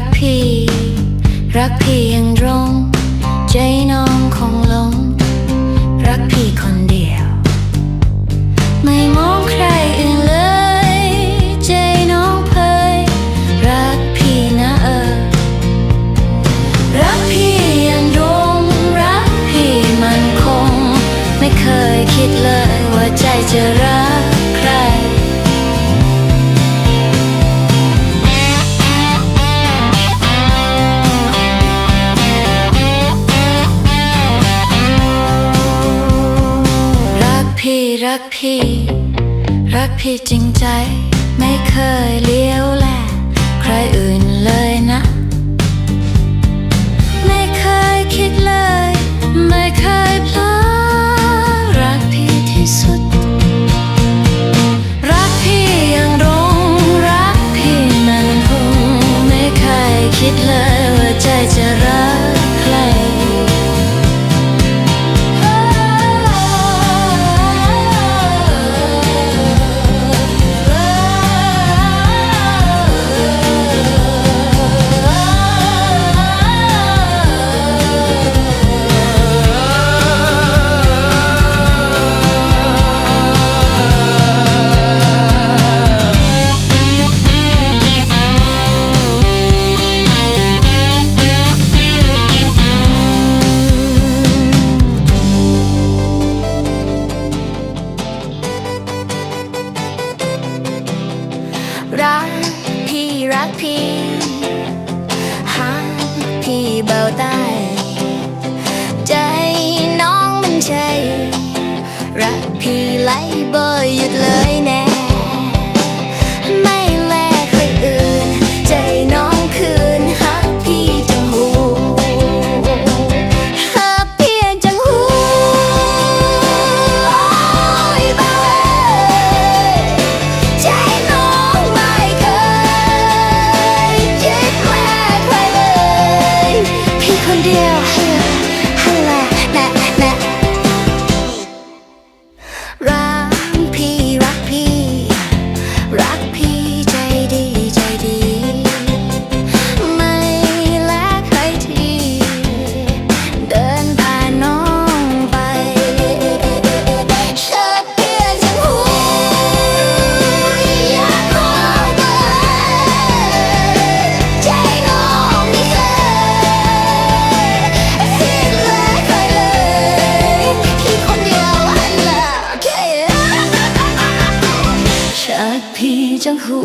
รักพี่ รักพี่ยังตรงใจน้อง รักพี่ รักพี่จริงใจ ไม่เคยเลี้ยวแลใครอื่น รักพี่รักพี่ dear. 江湖。